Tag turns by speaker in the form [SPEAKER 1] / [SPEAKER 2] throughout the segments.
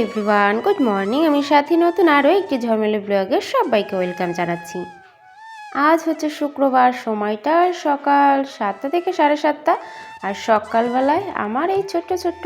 [SPEAKER 1] Everyone good morning আমি সাথী নতুন আরও একটি ঝমেলে ব্লগে সবাইকে ওয়েলকাম জানাচ্ছি। আজ হচ্ছে শুক্রবার, সময়টা সকাল সাতটা থেকে সাড়ে সাতটা। আর সকালবেলায় আমার এই ছোট্ট ছোট্ট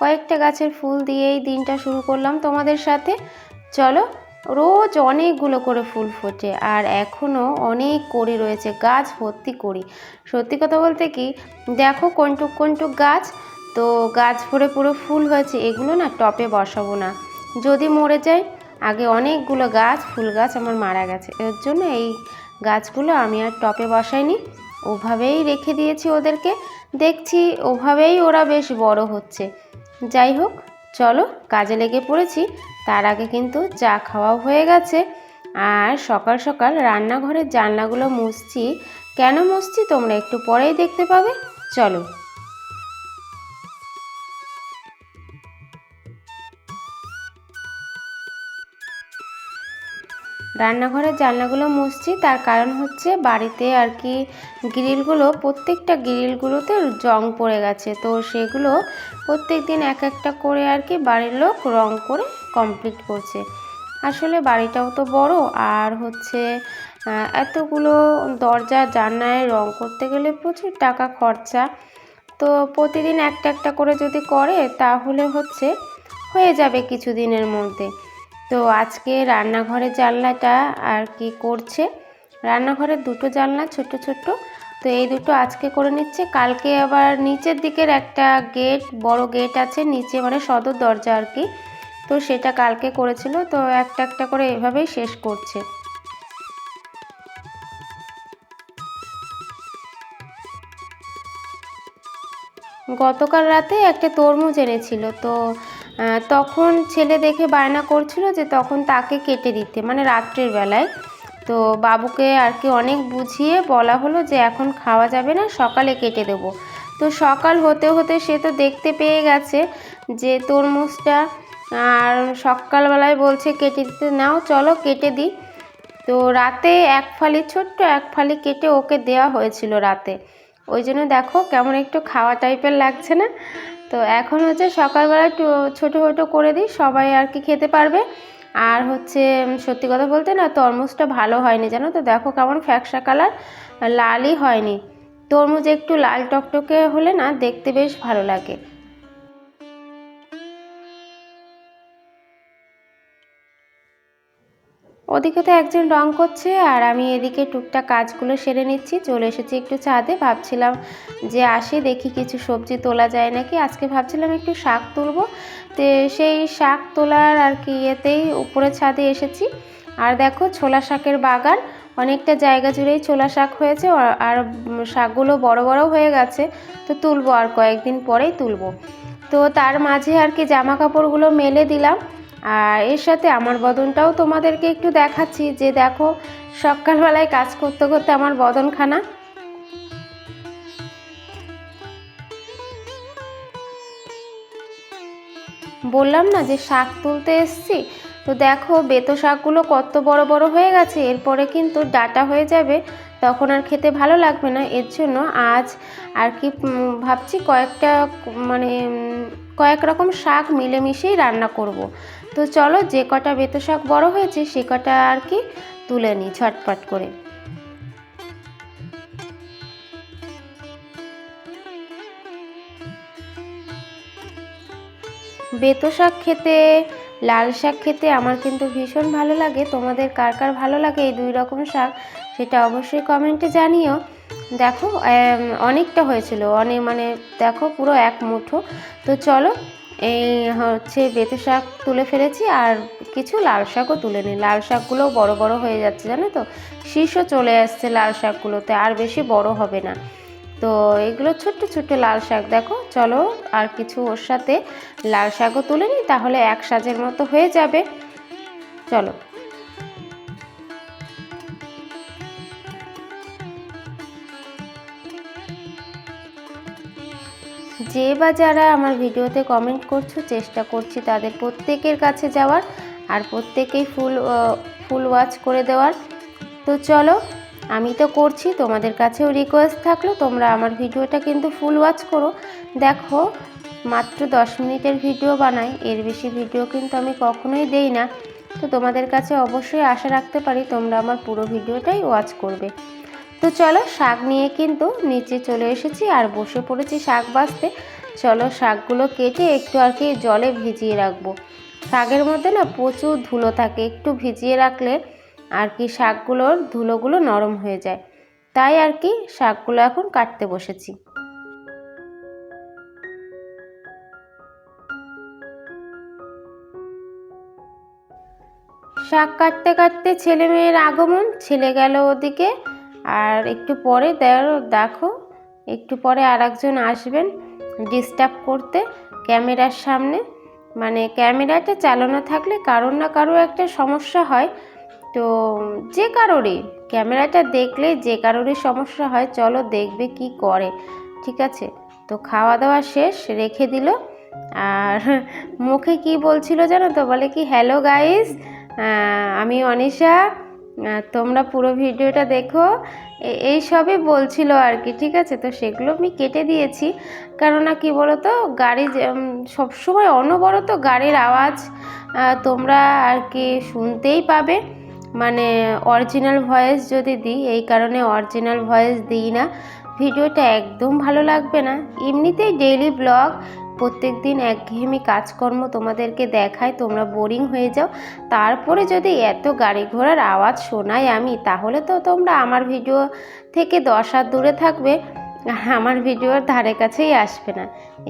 [SPEAKER 1] কয়েকটা গাছের ফুল দিয়েই দিনটা শুরু করলাম তোমাদের সাথে। চলো, রোজ অনেকগুলো করে ফুল ফোটে আর এখনও অনেক কড়ি রয়েছে, গাছ ভর্তি করি। সত্যি কথা বলতে কি, দেখো কোনটুক কোনটুক গাছ তো গাছ ভরে পুরো ফুল হয়েছে, এগুলো না টপে বসাবো না। যদি মরে যায়, আগে অনেকগুলো গাছ, ফুল গাছ আমার মারা গেছে। এর জন্য এই গাছগুলো আমি আর টপে বসাইনি। ওভাবেই রেখে দিয়েছি ওদেরকে। দেখছি ওভাবেই ওরা বেশ বড় হচ্ছে। যাই হোক, চলো কাজে লেগে পড়েছি। তার আগে কিন্তু চা খাওয়াও হয়ে গেছে। আর সকাল সকাল রান্নাঘরের জানলাগুলো মুছছি। কেন মুছছি তোমরা একটু পরেই দেখতে পাবে। চলো। রান্নাঘরের জানলাগুলো মুছছি। তার কারণ হচ্ছে বাড়িতে আর কি গ্রিলগুলো, প্রত্যেকটা গ্রিলগুলোতে জং পড়ে গেছে। তো সেগুলো প্রত্যেক দিন এক একটা করে আর কি বাড়ির লোক রং করে কমপ্লিট করছে। আসলে বাড়িটাও তো বড়, আর হচ্ছে এতগুলো দরজা, জানলায় রং করতে গেলে প্রচুর টাকা খরচা। তো প্রতিদিন একটা একটা করে যদি করে, তাহলে হচ্ছে হয়ে যাবে কিছু দিনের মধ্যে। তো আজকে রান্নাঘরে জানলাটা আর কি করছে? রান্নাঘরের দুটো জানলা ছোট ছোট তো এই দুটো আজকে করে নিচ্ছে। কালকে আবার নিচের দিকের একটা গেট, বড় গেট আছে, নিচে মানে সদর দরজা আর কি। তো সেটা কালকে করেছিল। তো একটা একটা করে এভাবেই শেষ করছে। গতকাল রাতে একটা তরমুজ এনেছিল। তো তখন ছেলে দেখে বায়না করছিল যে তখন তাকে কেটে দিতে মানে রাত্রের বেলায়। তো বাবুকে আর কি অনেক বুঝিয়ে বলা হলো যে এখন খাওয়া যাবে না, সকালে কেটে দেব। তো সকাল হতে হতে সে তো দেখতে পেয়ে গেছে যে তরমুজটা, আর সকালবেলায় বলছে কেটে দিতে, নাও, চলো কেটে দিই। তো রাতে এক ফালি, ছোট্ট এক ফালি কেটে ওকে দেওয়া হয়েছিল রাতে। ওই জন্য দেখো কেমন একটু খাওয়া টাইপের লাগছে না। তো এখন হচ্ছে সকালবেলা একটু ছোটো ছোটো করে দিই, সবাই আর কি খেতে পারবে। আর হচ্ছে সত্যি কথা বলতে না তরমুজটা ভালো হয়নি, জানো তো? দেখো কেমন ফ্যাকসা কালার, লালই হয়নি। তরমুজ একটু লাল টকটকে হলে না দেখতে বেশ ভালো লাগে। ওদিকে তো একজন রং করছে আর আমি এদিকে টুকটাক কাজগুলো সেরে নিচ্ছি। চলে এসেছি একটু ছাদে। ভাবছিলাম যে আসে, দেখি কিছু সবজি তোলা যায় নাকি। আজকে ভাবছিলাম একটু শাক তুলবো। তো সেই শাক তোলার আর কি ইয়েতেই উপরে ছাদে এসেছি। আর দেখো ছোলা শাকের বাগান। অনেকটা জায়গা জুড়েই ছোলা শাক হয়েছে। আর শাকগুলো বড় বড় হয়ে গেছে। তো তুলবো আর কয়েকদিন পরেই তুলবো। তো তার মাঝে আর কি জামা কাপড়গুলো মেলে দিলাম। আর এর সাথে আমার বদনটাও তোমাদেরকে একটু দেখাচ্ছি যে দেখো, সকালবেলায় কাজ করতে করতে আমার বদনখানা। বললাম না যে শাক তুলতে এসছি? তো দেখো, বেতো শাকগুলো কত বড় বড় হয়ে গেছে, এরপরে কিন্তু ডাটা হয়ে যাবে, তখন আর খেতে ভালো লাগবে না। এর জন্য আজ আর কি ভাবছি কয়েকটা মানে কয়েক রকম শাক মিলেমিশেই রান্না করব। তো চলো যে কটা বেতো শাক বড় হয়েছে সে কটা আর কি তুলে নিই ঝটপট করে। বেতো শাক খেতে, লাল শাক খেতে আমার কিন্তু ভীষণ ভালো লাগে। তোমাদের কার কার ভালো লাগে এই দুই রকম শাক সেটা অবশ্যই কমেন্টে জানিও। দেখো অনেকটা হয়েছিল। অনেক মানে দেখো, পুরো এক মুঠো। তো চলো, এই হচ্ছে বেতে শাক তুলে ফেলেছি আর কিছু লাল শাকও তুলে নিই। লাল শাকগুলোও বড় বড় হয়ে যাচ্ছে, জানো তো? শীর্ষও চলে আসছে লাল শাকগুলোতে, আর বেশি বড় হবে না। তো এগুলো ছোট্ট ছোট্ট লাল শাক। দেখো, চলো, আর কিছু ওর সাথে লাল শাকও তুলে নিই, তাহলে এক সাজের মতো হয়ে যাবে। চলো। যে বা যারা আমার ভিডিওতে কমেন্ট করছ, চেষ্টা করছি তাদের প্রত্যেকের কাছে যাওয়ার আর প্রত্যেকেই ফুল ফুল ওয়াচ করে দেওয়ার। তো চলো, আমি তো করছি, তোমাদের কাছেও রিকোয়েস্ট থাকল, তোমরা আমার ভিডিওটা কিন্তু ফুল ওয়াচ করো। দেখো, মাত্র দশ মিনিটের ভিডিও বানাই, এর বেশি ভিডিও কিন্তু আমি কখনোই দেই না। তো তোমাদের কাছে অবশ্যই আশা রাখতে পারি তোমরা আমার পুরো ভিডিওটাই ওয়াচ করবে। তো চলো শাক নিয়ে কিন্তু নিচে চলে এসেছি আর বসে পড়েছি শাক বাছতে চলো শাকগুলো কেটে একটু আর কি জলে ভিজিয়ে রাখব। শাকের মধ্যে না প্রচুর ধুলো থাকে, একটু ভিজিয়ে রাখলে আর কি শাকগুলোর ধুলোগুলো নরম হয়ে যায়। তাই আর কি শাকগুলো এখন কাটতে বসেছি। শাক কাটতে কাটতে ছেলে মেয়ের আগমন, ছেলে গেল ওদিকে। আর একটু পরে দেখো একটু পরে আর একজন আসবেন ডিস্টার্ব করতে ক্যামেরার সামনে। মানে ক্যামেরাটা চালানো থাকলে কারোর না কারও একটা সমস্যা হয়। তো যে কারোরই ক্যামেরাটা দেখলে যে কারোরই সমস্যা হয়, চলো দেখবে কি করে। ঠিক আছে? তো খাওয়া দাওয়া শেষ, রেখে দিল। আর মুখে কি বলছিল জানো তো? বলে কি হ্যালো গাইস আমি অনিশা তোমরা পুরো ভিডিওটা দেখো। এই সবই বলছিল আর কি ঠিক আছে? তো সেগুলো আমি কেটে দিয়েছি। কেননা কি বলতো গাড়ি সবসময় অনবরত গাড়ির আওয়াজ তোমরা আর কি শুনতেই পাবে। মানে অরিজিনাল ভয়েস যদি দিই এই কারণে অরিজিনাল ভয়েস দিই না। ভিডিওটা একদম ভালো লাগবে না। এমনিতেই ডেইলি ব্লগ প্রত্যেক দিন একঘেয়েমি কাজকর্ম তোমাদেরকে দেখায়, তোমরা বোরিং হয়ে যাও। তারপরে যদি এত গাড়ি ঘোড়ার আওয়াজ শোনাই আমি, তাহলে তো তোমরা আমার ভিডিও থেকে দশ হাত দূরে থাকবে। আমার ভিডিওর ধারে কাছেই আসবে না।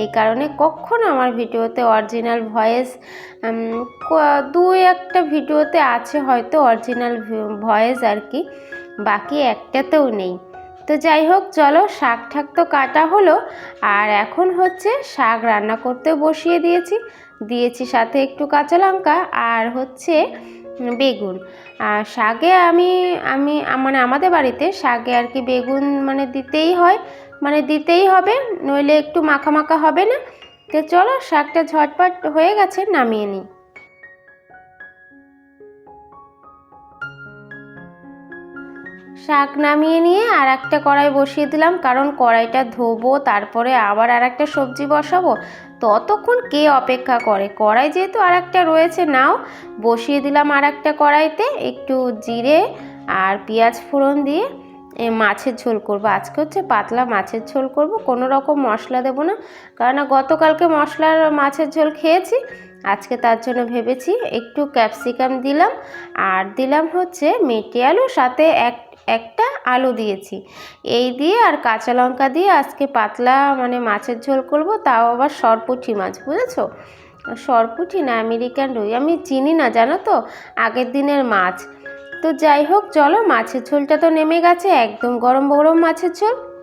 [SPEAKER 1] এই কারণে কখনো আমার ভিডিওতে অরিজিনাল ভয়েস দু একটা ভিডিওতে আছে হয়তো অরিজিনাল ভয়েস আর কি, বাকি একটাতেও নেই। তো যাই হোক, চলো শাক ঠাক তো কাটা হলো, আর এখন হচ্ছে শাক রান্না করতে বসিয়ে দিয়েছি। দিয়েছি সাথে একটু কাঁচা লঙ্কা আর হচ্ছে বেগুন। আর শাকে আমি আমি মানে আমাদের বাড়িতে শাকে আর কি বেগুন মানে দিতেই হয় মানে দিতেই হবে, নইলে একটু মাখা মাখা হবে না। তো চলো শাকটা ঝটপট হয়ে গেছে, নামিয়ে নিই। শাক নামিয়ে নিয়ে আর একটা কড়াই বসিয়ে দিলাম, কারণ কড়াইটা ধোবো, তারপরে আবার আর একটা সবজি বসাবো। ততক্ষণ কে অপেক্ষা করে? কড়াই যেহেতু আর একটা রয়েছে, নাও। বসিয়ে দিলাম আর একটা কড়াইতে একটু জিরে আর পেঁয়াজ ফোড়ন দিয়ে এ মাছের ঝোল করব। আজকে হচ্ছে পাতলা মাছের ঝোল করব, কোনো রকম মশলা দেবো না কারণ গতকালকে মশলার মাছের ঝোল খেয়েছি, আজকে তার জন্য ভেবেছি একটু ক্যাপসিকাম দিলাম, আর দিলাম হচ্ছে মেটে আলু, সাথে এক একটা আলু দিয়েছি। এই দিয়ে আর কাঁচা লঙ্কা দিয়ে আজকে পাতলা মানে মাছের ঝোল করব, তাও আবার সরপুঠি মাছ, বুঝেছ? সরপুঠি না, আমেরিকান রুই। আমি চিনি না, জানো তো? আগের দিনের মাছ। তো যাই হোক, চলো, মাছের ঝোলটা তো নেমে গেছে, একদম গরম গরম মাছের ঝোল।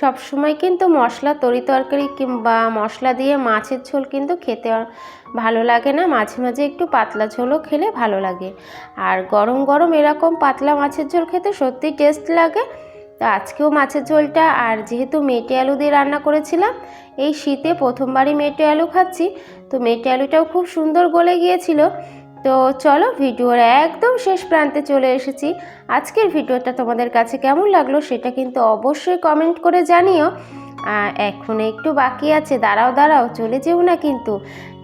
[SPEAKER 1] সব সময় কিন্তু মশলা, তরি তরকারি কিংবা মশলা দিয়ে মাছের ঝোল কিন্তু খেতে ভালো লাগে না। মাঝে মাঝে একটু পাতলা ঝোলও খেলে ভালো লাগে। আর গরম গরম এরকম পাতলা মাছের ঝোল খেতে সত্যিই টেস্ট লাগে। তো আজকেও মাছের ঝোলটা আর যেহেতু মেটে আলু দিয়ে রান্না করেছিলাম, এই শীতে প্রথমবারই মেটে আলু খাচ্ছি। তো মেটে আলুটাও খুব সুন্দর গলে গিয়েছিল। তো চলো ভিডিওর একদম শেষ প্রান্তে চলে এসেছি। আজকের ভিডিওটা তোমাদের কাছে কেমন লাগল সেটা কিন্তু অবশ্যই কমেন্ট করে জানিও। এখন একটু বাকি আছে, দাঁড়াও দাঁড়াও, চলে যেও না কিন্তু।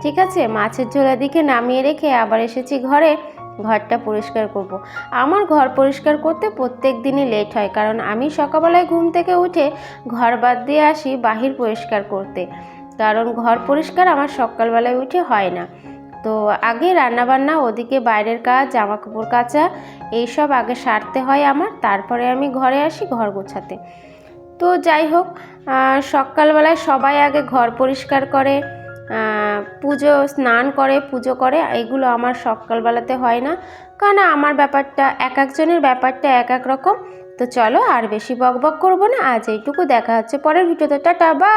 [SPEAKER 1] ঠিক আছে? মাছের ঝোলা দিকে নামিয়ে রেখে আবার এসেছি ঘরে। ঘরটা পরিষ্কার করব। আমার ঘর পরিষ্কার করতে প্রত্যেক দিনই লেট হয়, কারণ আমি সকালবেলায় ঘুম থেকে উঠে ঘর বাদ দিয়ে আসি বাহির পরিষ্কার করতে। কারণ ঘর পরিষ্কার আমার সকালবেলায় উঠে হয় না। তো আগে রান্নাবান্না, ওদিকে বাইরের কাজ জামা কাপড় কাচা, এইসব আগে সারতে হয় আমার, তারপরে আমি ঘরে আসি ঘর গোছাতে। তো যাই হোক সকালবেলায় সবাই আগে ঘর পরিষ্কার করে পুজো, স্নান করে, পুজো করে, এগুলো আমার সকালবেলাতে হয় না। কারণ আমার ব্যাপারটা, এক একজনের ব্যাপারটা এক এক রকম। তো চলো আর বেশি বক বক করব না, আজ এইটুকু, দেখা হচ্ছে পরের ভিডিওতে। টাটা বা